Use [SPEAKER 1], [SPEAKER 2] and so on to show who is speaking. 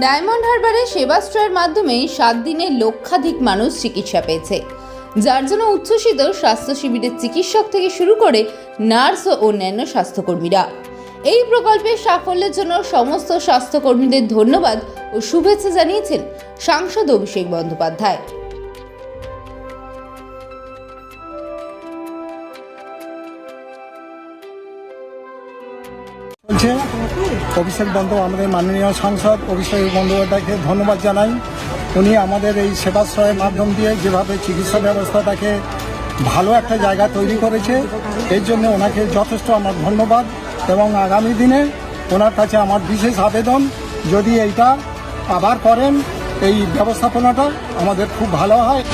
[SPEAKER 1] Diamond হারবারে সেবাশ্রয়ের মাধ্যমে সাত দিনে লক্ষাধিক মানুষ চিকিৎসা পেয়েছে। যার জন্য উচ্ছ্বসিত স্বাস্থ্য শিবিরের চিকিৎসক থেকে শুরু করে নার্স ও অন্যান্য স্বাস্থ্যকর্মীরা। এই প্রকল্পের সাফল্যের জন্য সমস্ত স্বাস্থ্যকর্মীদের ধন্যবাদ ও শুভেচ্ছা জানিয়েছেন সাংসদ অভিষেক বন্দ্যোপাধ্যায়।
[SPEAKER 2] চলছে অভিষেক বন্দ্যোপাধ্যায় আমাদের মাননীয় সাংসদ অভিষেক বন্দ্যোপাধ্যায়কে ধন্যবাদ জানাই। উনি আমাদের এই সেবাশ্রয়ের মাধ্যম দিয়ে যেভাবে চিকিৎসা ব্যবস্থাটাকে ভালো একটা জায়গা তৈরি করেছে, এর জন্য ওনাকে যথেষ্ট আমার ধন্যবাদ এবং আগামী দিনে ওনার কাছে আমার বিশেষ আবেদন, যদি এইটা আবার করেন, এই ব্যবস্থাপনাটা আমাদের খুব ভালো হয়।